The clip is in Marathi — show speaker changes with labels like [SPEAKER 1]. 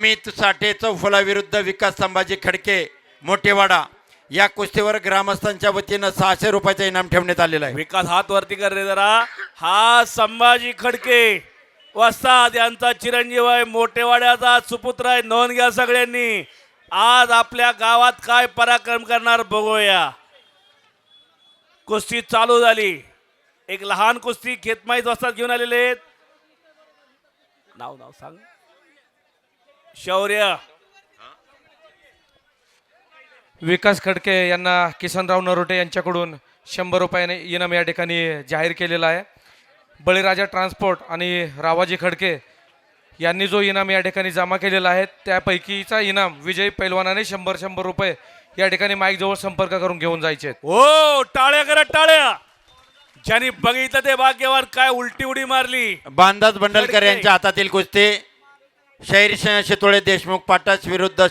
[SPEAKER 1] अमित साठे चौफुला विरुद्ध विकास संभाजी खडके मोठेवाडा या कुस्तीवर ग्रामस्थांच्या वतीनं सहाशे रुपयाचं इनाम ठेवण्यात आलेलं आहे.
[SPEAKER 2] विकास हात वरती कर रे जरा. हा संभाजी खडके वस्ताद यांचा चिरंजीव आहे मोठेवाड्याचा सुपुत्र आहे. नोंद घ्या सगळ्यांनी. आज आपल्या गावात काय पराक्रम करणार बघूया. कुस्ती चालू झाली. एक लहान कुस्ती खेतमाईत वस्ताद घेऊन आलेले आहेत. नाव नाव सांग. शौर्य.
[SPEAKER 3] विकास खडके यांना किसनराव नरोटे यांच्याकडून शंभर रुपयाने इनाम या ठिकाणी जाहीर केलेला आहे. बळीराजा ट्रान्सपोर्ट आणि रावाजी खडके यांनी जो इनाम या ठिकाणी जमा केलेला आहे त्यापैकीचा इनाम विजयी पैलवानाने शंभर शंभर रुपये या ठिकाणी माईकजवळ संपर्क करून घेऊन जायचे आहेत.
[SPEAKER 2] हो टाळ्या करा टाळ्या. ज्यांनी बघितलं ते भाग्यवान काय उलटी उडी मारली.
[SPEAKER 1] बांदाज बंडलकर. यांच्या हातातील कुस्ती. शैर शितोळे देशमुख पाटस विरुद्ध